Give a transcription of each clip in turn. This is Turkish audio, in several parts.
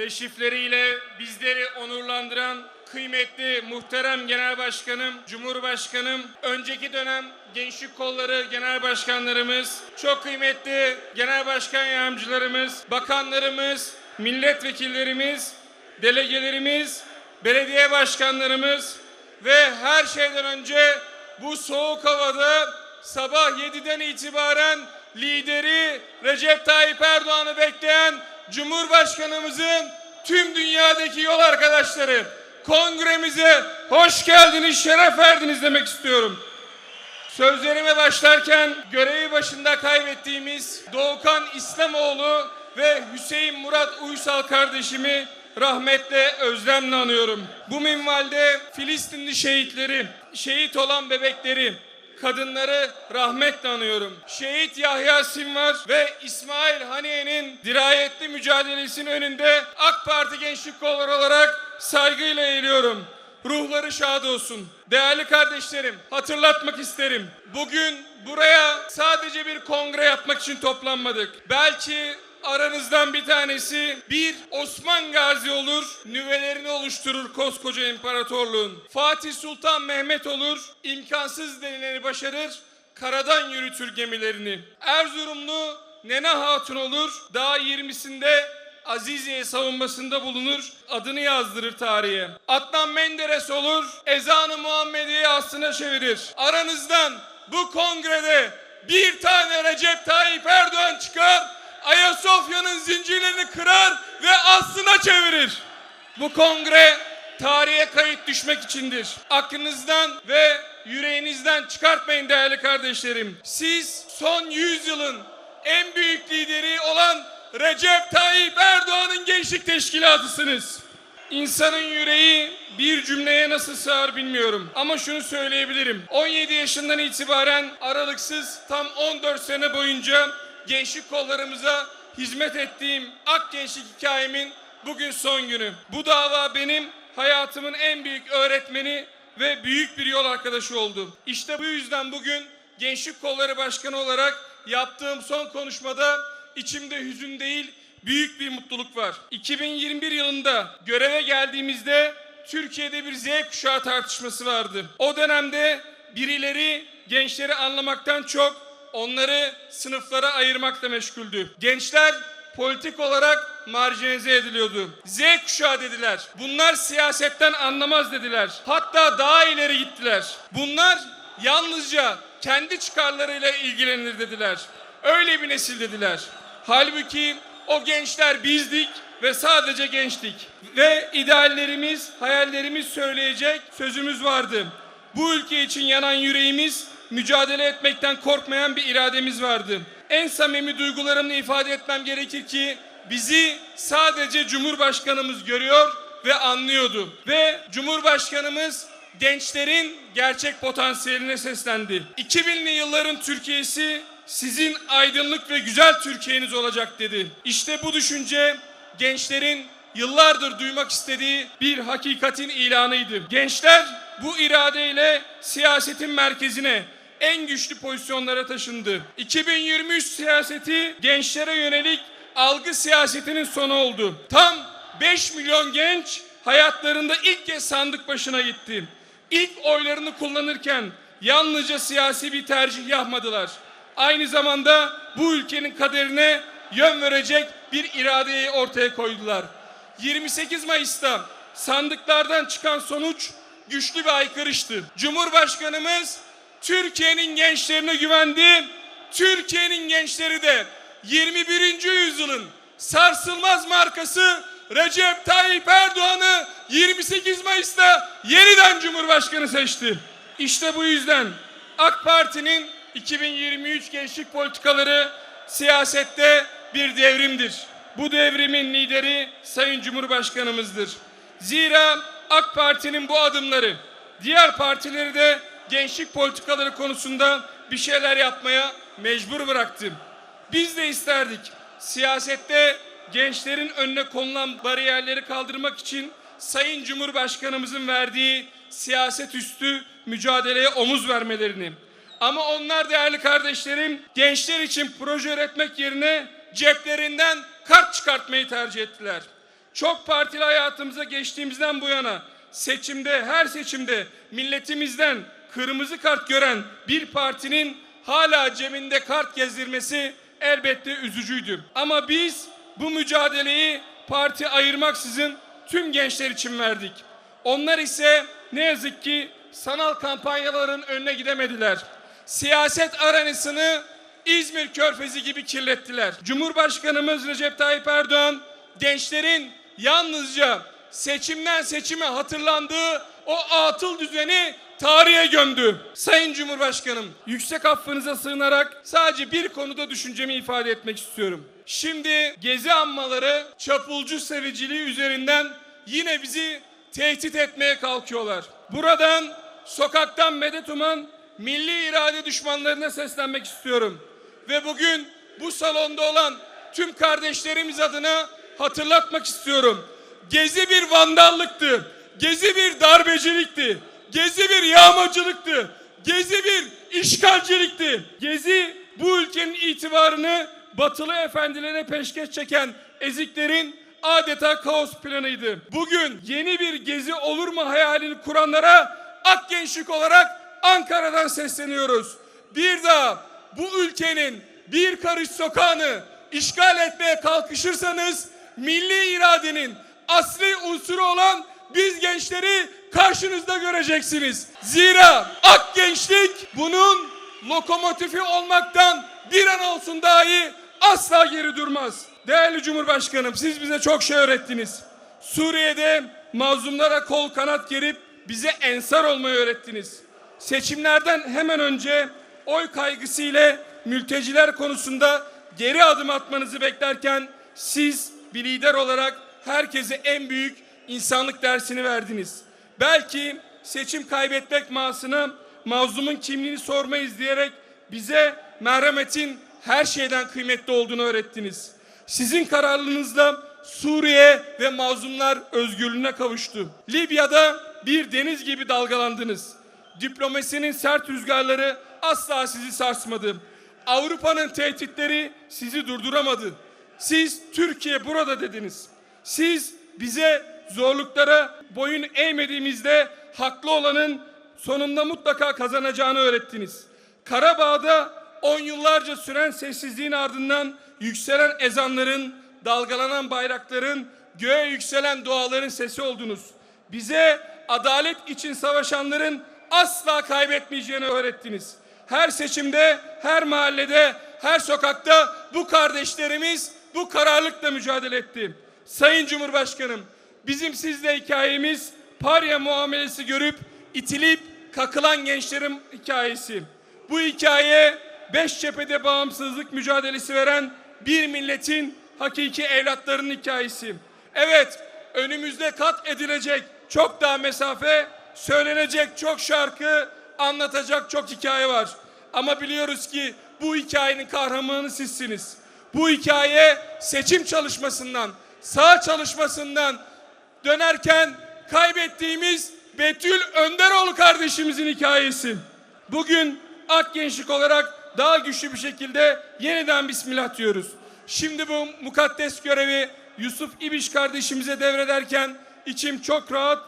Teşrifleriyle bizleri onurlandıran kıymetli muhterem genel başkanım, cumhurbaşkanım, önceki dönem gençlik kolları genel başkanlarımız, çok kıymetli genel başkan yardımcılarımız, bakanlarımız, milletvekillerimiz, delegelerimiz, belediye başkanlarımız ve her şeyden önce bu soğuk havada sabah 7'den itibaren lideri Recep Tayyip Erdoğan'ı bekleyen Cumhurbaşkanımızın tüm dünyadaki yol arkadaşları kongremize hoş geldiniz, şeref verdiniz demek istiyorum. Sözlerime başlarken görevi başında kaybettiğimiz Doğukan İslamoğlu ve Hüseyin Murat Uysal kardeşimi rahmetle özlemle anıyorum. Bu minvalde Filistinli şehitleri, şehit olan bebekleri, kadınları rahmetle anıyorum. Şehit Yahya Sinvar ve İsmail Haniye'nin dirayetli mücadelesinin önünde AK Parti Gençlik Kolları olarak saygıyla eğiliyorum. Ruhları şad olsun. Değerli kardeşlerim, hatırlatmak isterim. Bugün buraya sadece bir kongre yapmak için toplanmadık. Belki aranızdan bir tanesi bir Osman Gazi olur, nüvelerini oluşturur koskoca imparatorluğun. Fatih Sultan Mehmet olur, imkansız denileni başarır, karadan yürütür gemilerini. Erzurumlu Nene Hatun olur, daha 20'sinde Aziziye savunmasında bulunur, adını yazdırır tarihe. Adnan Menderes olur, ezanı Muhammediye aslına çevirir. Aranızdan bu kongrede bir tane Recep Tayyip Erdoğan çıkar, Ayasofya'nın zincirlerini kırar ve aslına çevirir. Bu kongre tarihe kayıt düşmek içindir. Aklınızdan ve yüreğinizden çıkartmayın değerli kardeşlerim. Siz son 100 yılın en büyük lideri olan Recep Tayyip Erdoğan'ın gençlik teşkilatısınız. İnsanın yüreği bir cümleye nasıl sığar bilmiyorum. Ama şunu söyleyebilirim. 17 yaşından itibaren aralıksız tam 14 sene boyunca gençlik kollarımıza hizmet ettiğim Ak Gençlik hikayemin bugün son günü. Bu dava benim hayatımın en büyük öğretmeni ve büyük bir yol arkadaşı oldu. İşte bu yüzden bugün Gençlik Kolları Başkanı olarak yaptığım son konuşmada içimde hüzün değil büyük bir mutluluk var. 2021 yılında göreve geldiğimizde Türkiye'de bir Z kuşağı tartışması vardı. O dönemde birileri gençleri anlamaktan çok onları sınıflara ayırmakla meşguldü. Gençler politik olarak marjinalize ediliyordu. Z kuşağı dediler. Bunlar siyasetten anlamaz dediler. Hatta daha ileri gittiler. Bunlar yalnızca kendi çıkarlarıyla ilgilenir dediler. Öyle bir nesil dediler. Halbuki o gençler bizdik ve sadece gençtik. Ve ideallerimiz, hayallerimiz söyleyecek sözümüz vardı. Bu ülke için yanan yüreğimiz, mücadele etmekten korkmayan bir irademiz vardı. En samimi duygularımla ifade etmem gerekir ki bizi sadece Cumhurbaşkanımız görüyor ve anlıyordu. Ve Cumhurbaşkanımız gençlerin gerçek potansiyeline seslendi. 2000'li yılların Türkiye'si sizin aydınlık ve güzel Türkiye'niz olacak dedi. İşte bu düşünce gençlerin yıllardır duymak istediği bir hakikatin ilanıydı. Gençler bu iradeyle siyasetin merkezine en güçlü pozisyonlara taşındı. 2023 siyaseti gençlere yönelik algı siyasetinin sonu oldu. Tam 5 milyon genç hayatlarında ilk kez sandık başına gitti. İlk oylarını kullanırken yalnızca siyasi bir tercih yapmadılar. Aynı zamanda bu ülkenin kaderine yön verecek bir iradeyi ortaya koydular. 28 Mayıs'ta sandıklardan çıkan sonuç güçlü bir aykırıştı. Cumhurbaşkanımız Türkiye'nin gençlerine güvendi. Türkiye'nin gençleri de 21. yüzyılın sarsılmaz markası Recep Tayyip Erdoğan'ı 28 Mayıs'ta yeniden Cumhurbaşkanı seçti. İşte bu yüzden AK Parti'nin 2023 gençlik politikaları siyasette bir devrimdir. Bu devrimin lideri Sayın Cumhurbaşkanımızdır. Zira AK Parti'nin bu adımları diğer partileri de gençlik politikaları konusunda bir şeyler yapmaya mecbur bıraktı. Biz de isterdik siyasette gençlerin önüne konulan bariyerleri kaldırmak için Sayın Cumhurbaşkanımızın verdiği siyaset üstü mücadeleye omuz vermelerini. Ama onlar değerli kardeşlerim gençler için proje üretmek yerine ceplerinden kart çıkartmayı tercih ettiler. çok partili hayatımıza geçtiğimizden bu yana seçimde her seçimde milletimizden kırmızı kart gören bir partinin hala cebinde kart gezdirmesi elbette üzücüydü. Ama biz bu mücadeleyi parti ayırmaksızın tüm gençler için verdik. Onlar ise ne yazık ki sanal kampanyaların önüne gidemediler. Siyaset arenasını İzmir Körfezi gibi kirlettiler. Cumhurbaşkanımız Recep Tayyip Erdoğan gençlerin yalnızca seçimden seçime hatırlandığı o atıl düzeni tarihe gömdü. Sayın Cumhurbaşkanım, yüksek affınıza sığınarak sadece bir konuda düşüncemi ifade etmek istiyorum. Şimdi gezi anmaları çapulcu seviciliği üzerinden yine bizi tehdit etmeye kalkıyorlar. Buradan sokaktan medet uman milli irade düşmanlarına seslenmek istiyorum. Ve bugün bu salonda olan tüm kardeşlerimiz adına hatırlatmak istiyorum. Gezi bir vandallıktı. Gezi bir darbecilikti. Gezi bir yağmacılıktı. Gezi bir işgalcilikti. Gezi bu ülkenin itibarını batılı efendilerine peşkeş çeken eziklerin adeta kaos planıydı. Bugün yeni bir gezi olur mu hayalini kuranlara ak gençlik olarak Ankara'dan sesleniyoruz. Bir daha bu ülkenin bir karış sokağını işgal etmeye kalkışırsanız milli iradenin asli unsuru olan biz gençleri karşınızda göreceksiniz. Zira ak gençlik bunun lokomotifi olmaktan bir an olsun dahi asla geri durmaz. Değerli Cumhurbaşkanım siz bize çok şey öğrettiniz. Suriye'de mazlumlara kol kanat gerip bize ensar olmayı öğrettiniz. Seçimlerden hemen önce oy kaygısı ile mülteciler konusunda geri adım atmanızı beklerken siz bir lider olarak herkese en büyük insanlık dersini verdiniz. Belki seçim kaybetmek mahsına mazlumun kimliğini sormayız diyerek bize merhametin her şeyden kıymetli olduğunu öğrettiniz. Sizin kararlılığınızla Suriye ve mazlumlar özgürlüğüne kavuştu. Libya'da bir deniz gibi dalgalandınız. Diplomasinin sert rüzgarları asla sizi sarsmadı. Avrupa'nın tehditleri sizi durduramadı. Siz Türkiye burada dediniz. Siz bize zorluklara boyun eğmediğimizde haklı olanın sonunda mutlaka kazanacağını öğrettiniz. Karabağ'da on yıllarca süren sessizliğin ardından yükselen ezanların, dalgalanan bayrakların, göğe yükselen duaların sesi oldunuz. Bize adalet için savaşanların asla kaybetmeyeceğini öğrettiniz. Her seçimde, her mahallede, her sokakta bu kardeşlerimiz bu kararlılıkla mücadele etti. Sayın Cumhurbaşkanım, bizim sizle hikayemiz parya muamelesi görüp itilip kakılan gençlerin hikayesi. Bu hikaye beş cephede bağımsızlık mücadelesi veren bir milletin hakiki evlatlarının hikayesi. Evet, önümüzde kat edilecek çok daha mesafe, söylenecek çok şarkı, anlatacak çok hikaye var. Ama biliyoruz ki bu hikayenin kahramanı sizsiniz. Bu hikaye seçim çalışmasından, sağ çalışmasından dönerken kaybettiğimiz Betül Önderoğlu kardeşimizin hikayesi. Bugün Ak Gençlik olarak daha güçlü bir şekilde yeniden Bismillah diyoruz. Şimdi bu mukaddes görevi Yusuf İbiş kardeşimize devrederken içim çok rahat,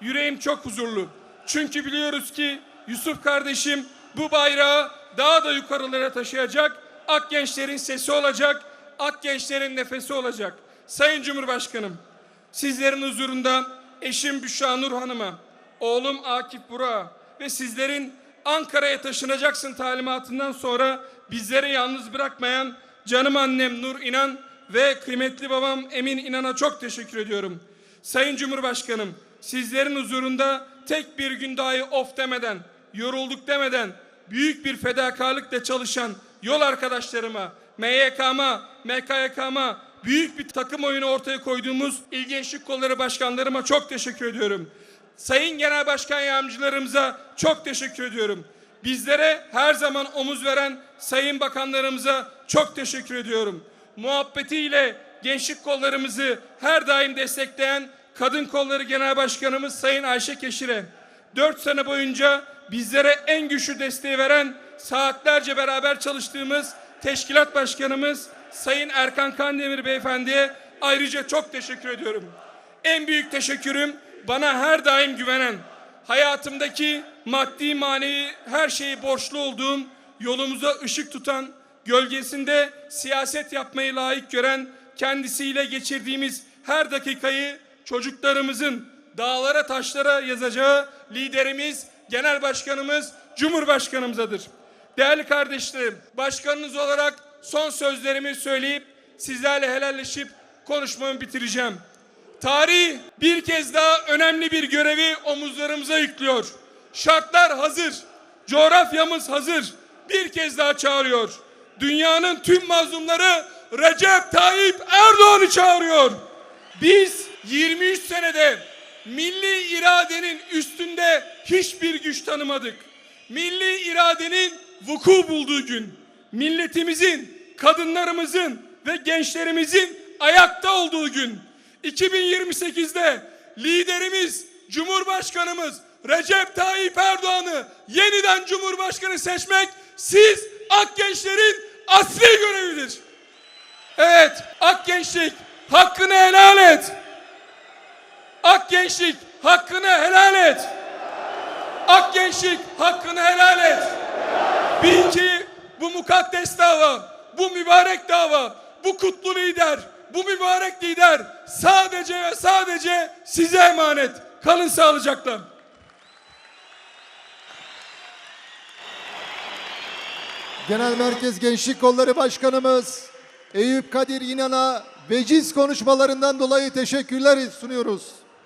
yüreğim çok huzurlu. Çünkü biliyoruz ki Yusuf kardeşim bu bayrağı daha da yukarılara taşıyacak, Ak gençlerin sesi olacak, Ak gençlerin nefesi olacak. Sayın Cumhurbaşkanım, sizlerin huzurunda eşim Büşra Nur Hanım'a, oğlum Akif Burak'a ve sizlerin Ankara'ya taşınacaksın talimatından sonra bizleri yalnız bırakmayan canım annem Nur İnan ve kıymetli babam Emin İnan'a çok teşekkür ediyorum. Sayın Cumhurbaşkanım, sizlerin huzurunda tek bir gün dahi of demeden, yorulduk demeden, büyük bir fedakarlıkla çalışan yol arkadaşlarıma, MYK'ma, MKYK'ma, büyük bir takım oyunu ortaya koyduğumuz İl Gençlik Kolları Başkanlarıma çok teşekkür ediyorum. Sayın Genel Başkan Yardımcılarımıza çok teşekkür ediyorum. Bizlere her zaman omuz veren sayın bakanlarımıza çok teşekkür ediyorum. Muhabbetiyle gençlik kollarımızı her daim destekleyen Kadın Kolları Genel Başkanımız Sayın Ayşe Keşir'e, 4 sene boyunca bizlere en güçlü desteği veren saatlerce beraber çalıştığımız Teşkilat Başkanımız Sayın Erkan Kandemir Beyefendi'ye ayrıca çok teşekkür ediyorum. En büyük teşekkürüm bana her daim güvenen, hayatımdaki maddi manevi her şeyi borçlu olduğum, yolumuza ışık tutan, gölgesinde siyaset yapmayı layık gören, kendisiyle geçirdiğimiz her dakikayı çocuklarımızın dağlara taşlara yazacağı liderimiz, genel başkanımız, cumhurbaşkanımızadır. Değerli kardeşlerim, başkanınız olarak son sözlerimi söyleyip sizlerle helalleşip konuşmamı bitireceğim. Tarih bir kez daha önemli bir görevi omuzlarımıza yüklüyor. Şartlar hazır, coğrafyamız hazır. Bir kez daha çağırıyor. Dünyanın tüm mazlumları Recep Tayyip Erdoğan'ı çağırıyor. Biz 23 senede milli iradenin üstünde hiçbir güç tanımadık. Milli iradenin vuku bulduğu gün, milletimizin, kadınlarımızın ve gençlerimizin ayakta olduğu gün, 2028'de liderimiz, Cumhurbaşkanımız Recep Tayyip Erdoğan'ı yeniden Cumhurbaşkanı seçmek siz ak gençlerin asli görevidir. Evet, ak gençlik hakkını helal et. Ak gençlik hakkını helal et. Ak gençlik hakkını helal et. Bil ki bu mukaddes dava, bu mübarek dava, bu kutlu lider, bu mübarek lider sadece ve sadece size emanet. Kalın sağlıcakla. Genel Merkez Gençlik Kolları Başkanımız Eyüp Kadir İnan'a veciz konuşmalarından dolayı teşekkürler sunuyoruz.